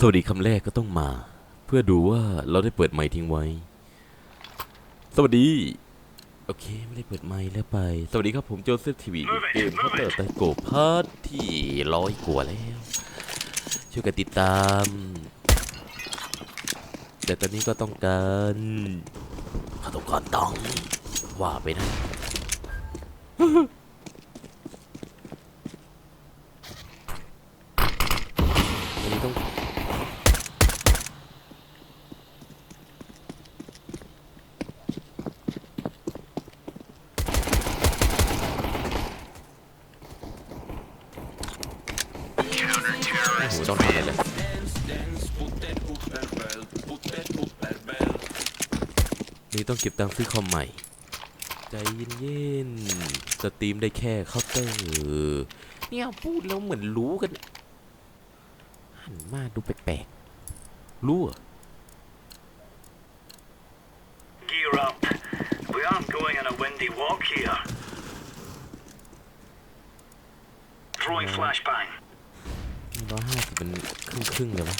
สวัสดีคำแรกก็ต้องมา เพื่อดูว่าเราได้เปิดไมค์ทิ้งไว้ สวัสดี โอเค ไม่ได้เปิดไมค์แล้วไป สวัสดีครับผมโจเซฟทีวีเกมเขาเปิดแต่โกพาร์ทที่ร้อยกว่าแล้ว ช่วยกันติดตาม แต่ตอนนี้ก็ต้องการข้าต้องการตังว่าไปนะ อันนี้ต้อง โอ้ โหต้องทำอะไรเลยนี่ต้องเก็บตังค์ซื้อคอมใหม่ ใจเย็นๆสตรีมได้แค่เคาน์เตอร์เนี่ยพูดแล้วเหมือนรู้กันหันมาดูแปลกๆรู้เหรอ Gear up. We aren't going on a windy walk here. Throwing flashbang. ร้อยห้าสิบเป็นครึ่งครึ่งๆเลยวะ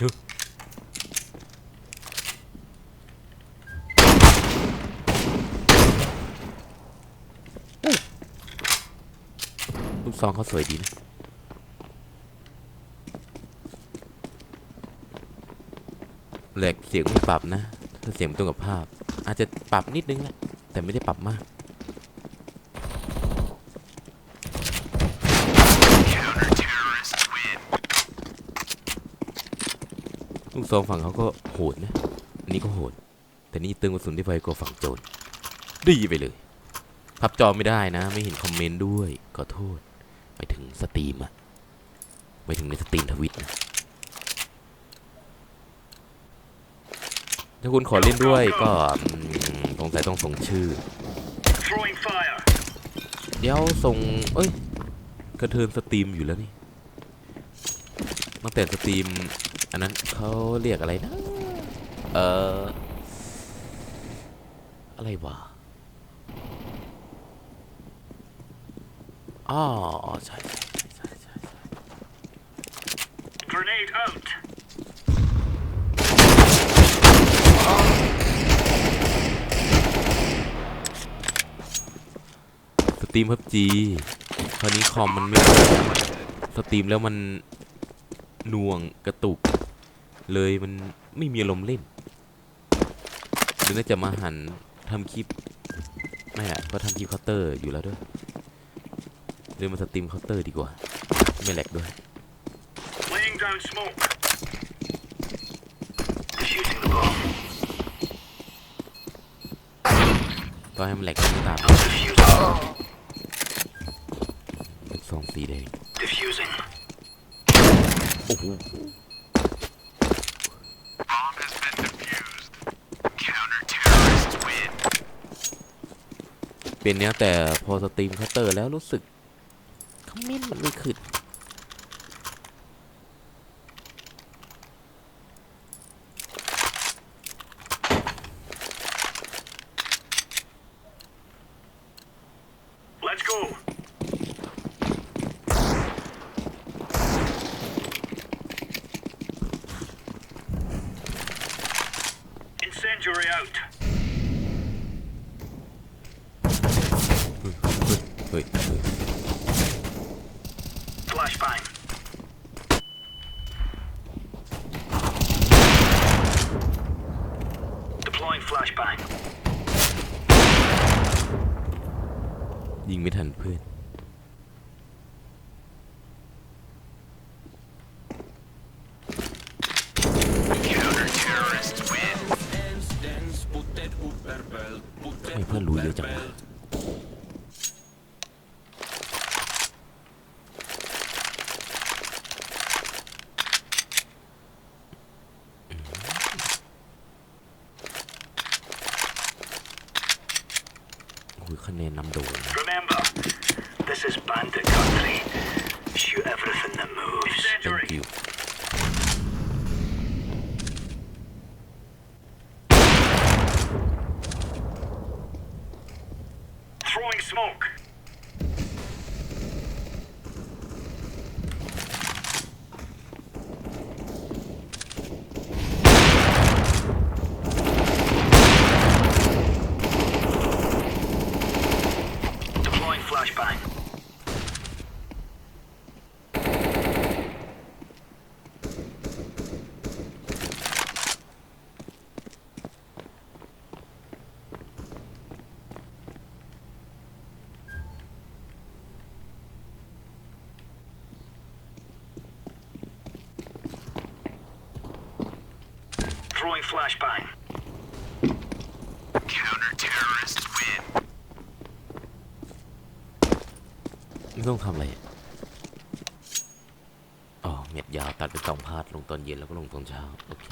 ฮึลูกซองเขาสวยดีนะ แหลกเสียงไม่ปรับนะ ถ้าเสียงตรงกับภาพ อาจจะปรับนิดนึงแหละแต่ไม่ได้ปรับมากลูกซองฝั่งเขาก็โหดนะ อันนี้ก็โหด แต่นี่ติมกระสุนได้ไวกว่าฝั่งโจรดีไปเลย พับจอไม่ได้นะ ไม่เห็นคอมเมนต์ด้วย ขอโทษ ไปถึงสตรีมอะไปถึงในสตรีมทวิตนะ ถ้าคุณขอเล่นด้วยก็อืมสงสัยต้องส่งชื่อ Throwing fire. เดี๋ยวส่ง เอ้ย กระเทินสตรีมอยู่แล้วนี่ตั้งแต่สตรีม อันนั้นเขาเรียกอะไรนะ เอ่อ อะไรวะอ๋อใช่ใช่ใช่ใช่ใช่ Grenade out. ส ตรีมพับจีคราวนี้คอมมันไม่สตรีมแล้วมันหน่วงกระตุก เลยมันไม่มีอารมณ์เล่นหรือน่าจะมาหันทำคลิปไม่อะก็ทำคลิปเคาน์เตอร์อยู่แล้วด้วยเลยมาสตรีมเคาน์เตอร์ดีกว่า ไม่แหลกด้วย Laying down smoke. Defusing the bomb. ก็ให้มันแหลกไม่ตาม Defusing. ลูกซอง สีแดง Defusing. โอ้โห Bomb has been defused. Counter-terrorists win. เป็นเนี้ยแต่พอสตรีมเคาน์เตอร์แล้วรู้สึกคอมเมนต์มันไม่ขึ้น out. the country. Shoot everything that moves. Thank you. Throwing smoke. Flashbang. Counter terrorists win. ไม่ต้องทำอะไรอะอ๋อเม็ดยาวตัดเป็นสองพาร์ทลงตอนเย็นแล้วก็ลงตอนเช้า โอเค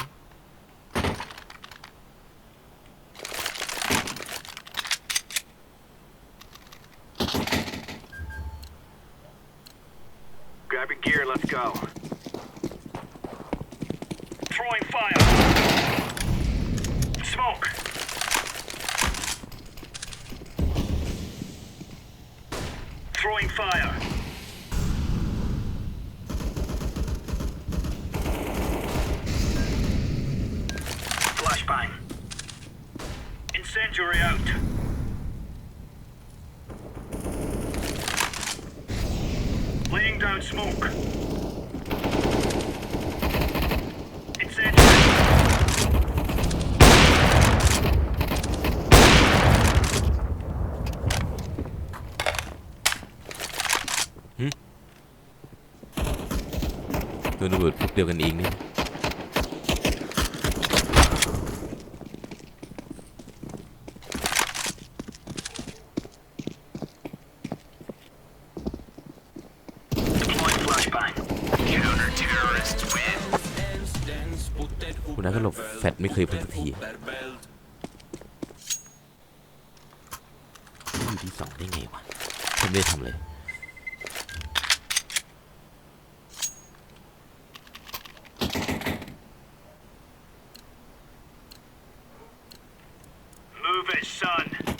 Throwing fire. Flashbang. Incendiary out. Laying down smoke. โดนระเบิดพวกเดียวกันเองเนี่ย Deploying flashbang. Counter terrorists win. คุณนัทก็หลบแฟดไม่เคยพ้นสักทีอยู่ที่สองได้ไงวะผมไม่ได้ทำเลย Move it, son. Throwing fire.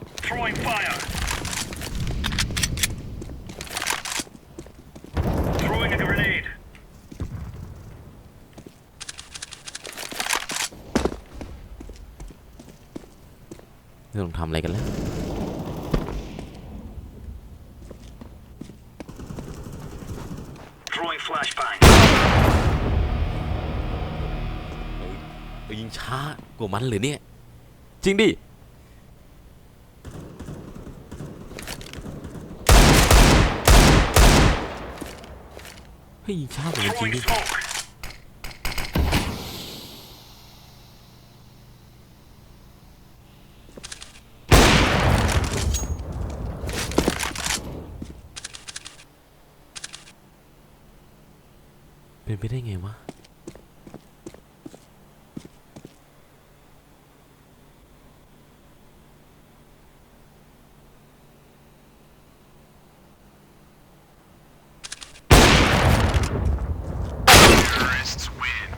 Throwing a grenade. ไม่ต้องทำอะ ไรกันแล้ว Throwing flashbang. เอ้ยยิงช้ากว่ามันเลยเนี่ย จริงดิ เฮ้ยช้ากว่ามันจริงดิเป็นไปได้ไงวะ Terrorists win.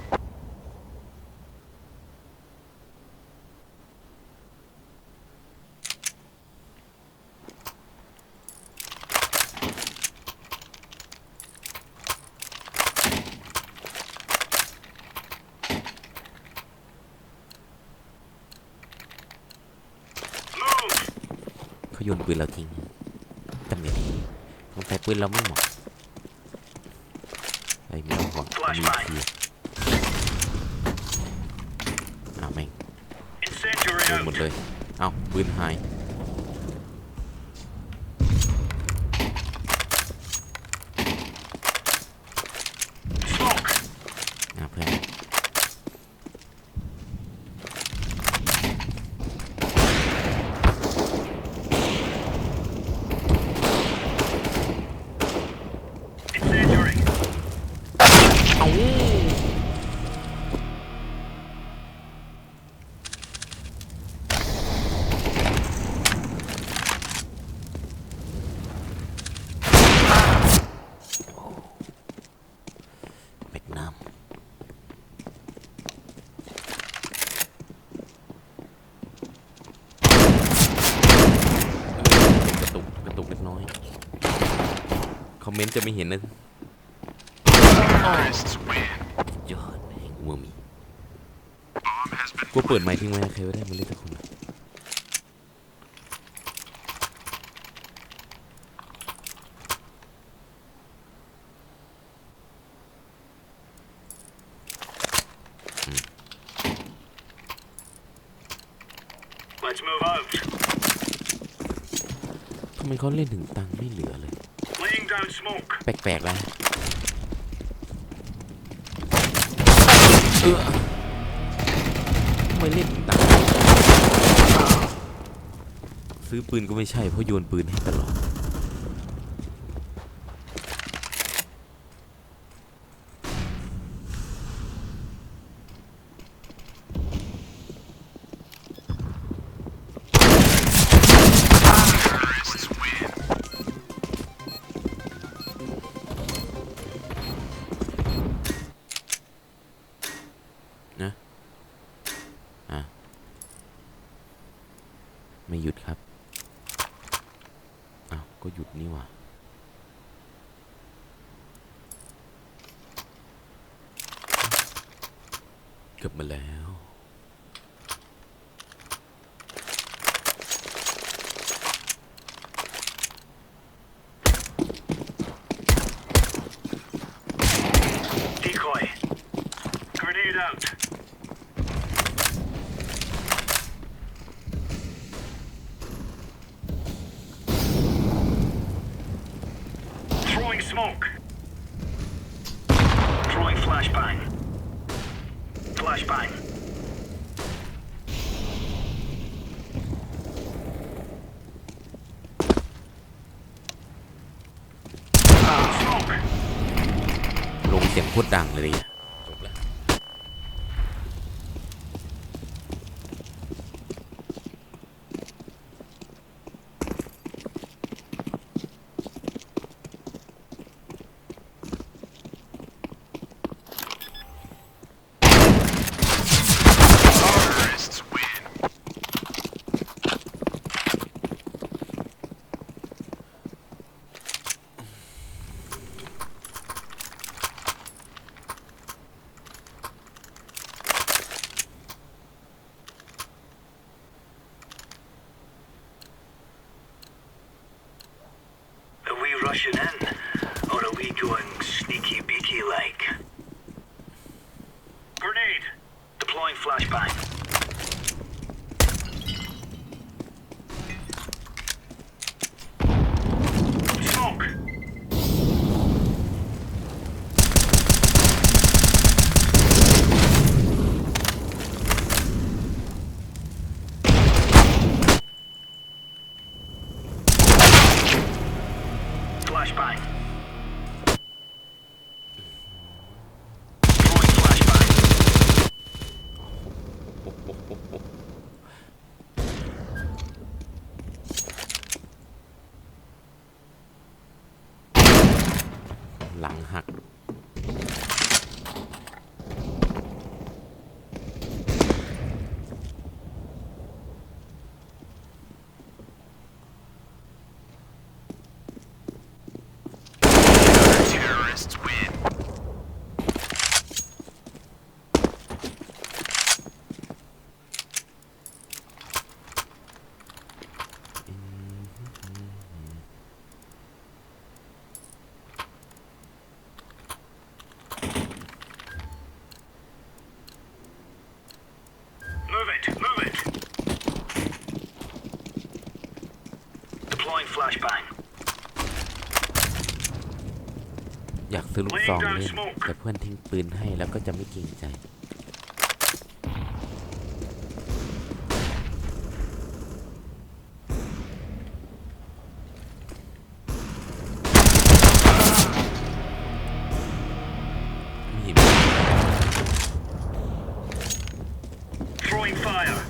เขาโยนปืนเราทิ้งทำแหน่งสงสัยปืนเราไม่เหมาะไอ้ไม่ต้องมีทีเอาแม่งโดนหมดเลย เอาปืนหาย Smoke. อะเพื่อน Incendiary. แมกนัมกระตุกกระตุกเล็ก น้อย คอมเมนต์จะไม่เห็นนะยอดแม่งมัวมีกูเปิดไมค์ทิ้งไว้ใครไม่ได้มาเล่นสักคนอะอืม Let's move out. ทำไม เขาเล่นถึงตังไม่เหลือเลย แปลกๆแล้วเออไม่เล่นตังซื้อปืนก็ไม่ใช่เพราะโยนปืนให้ตลอด อ้าวก็หยุดนี่ว่ะเกือบมาแล้ว Decoy. Grenade out. Throwing smoke. Throwing flashbang. Flashbang. Smoke. ลงเสียง โคตรดังเลยเนี่ย Flashbang. แต่เพื่อนทิ้งปืนให้แล้วก็จะไม่เกรงใจ ไม่เห็น Throwing fire.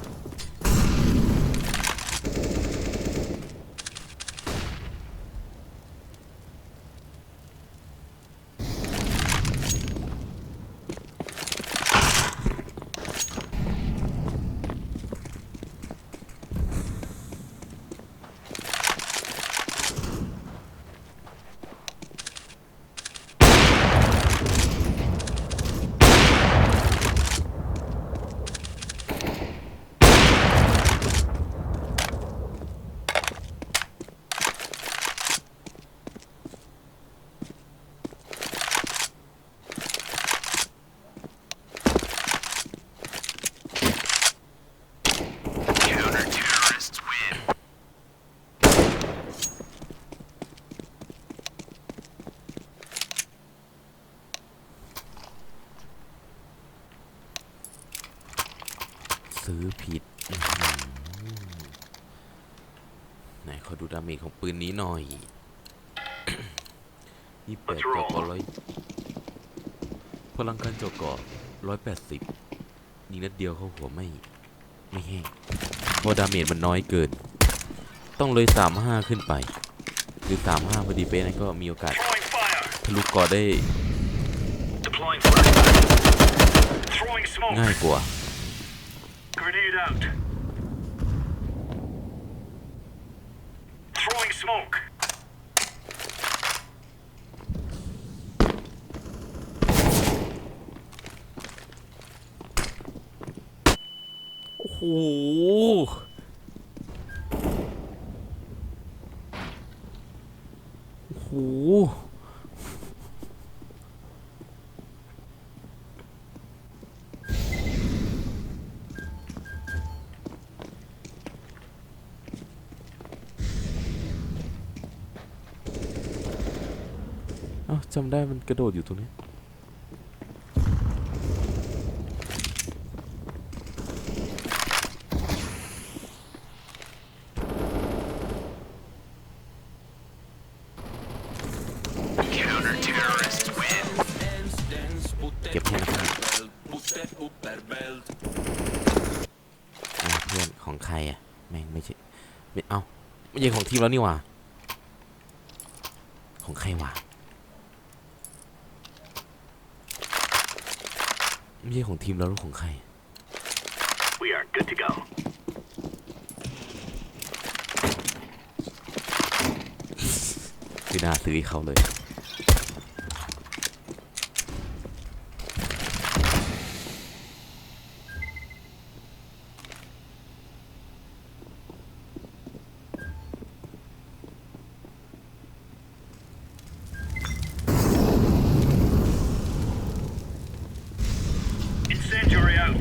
ไหนขอดูดาเมจของปื นี้หน่อยยี่แปดโจกร้อยพลังการจอเกาะร้อยแปดสิบยิงนัดเดียวเข้าหัวไม่ไม่แห้งเพราะดาเมจมันน้อยเกิน ต้องเลยสามห้าขึ้นไปหรือสามห้าพอดีเป๊ะนั้นก็มีโอกาสทะลุเกาะได้ง่ายกว่า Grenade out. Throwing smoke. โอ้โหโอ้โหเอ้าจำได้มันกระโดดอยู่ตรงนี้ Counter terrorists win. เก็บให้นะครับอ่าเพื่อนของใครอะแม่งไม่ใช่ไม่เอ้าไม่ใช่ของทีมแล้วนี่หว่าของใครวะไม่ใช่ของทีมแล้วหรือของใคร We are good to go. คือน่าซื้อให้เขาเลย Incendiary out.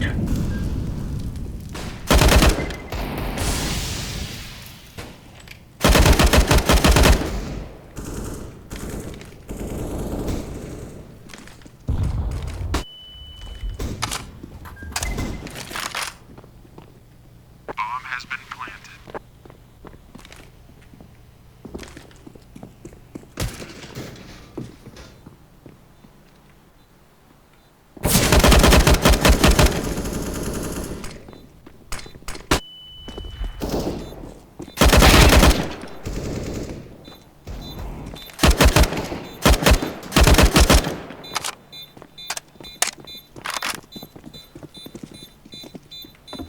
Bomb has been planted.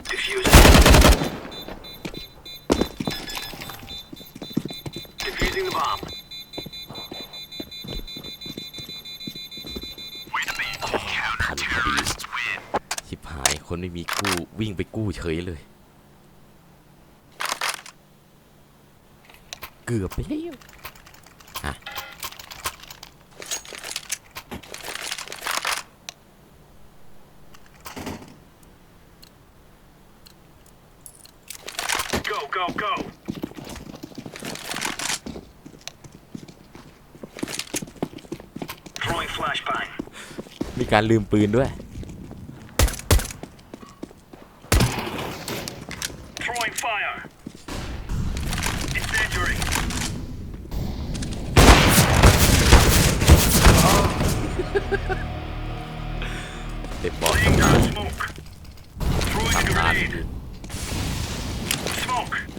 Diffusing. Defusing the bomb. Way to be. Counter terrorists win. ชิบหายคนไม่มีกู้วิ่งไปกู้ เฉยเลย เกือบไปแล้วอะ Go, go, go. Throwing flashbang. มีการลืมปืนด้วย They bought them. Throwing a grenade. Smoke.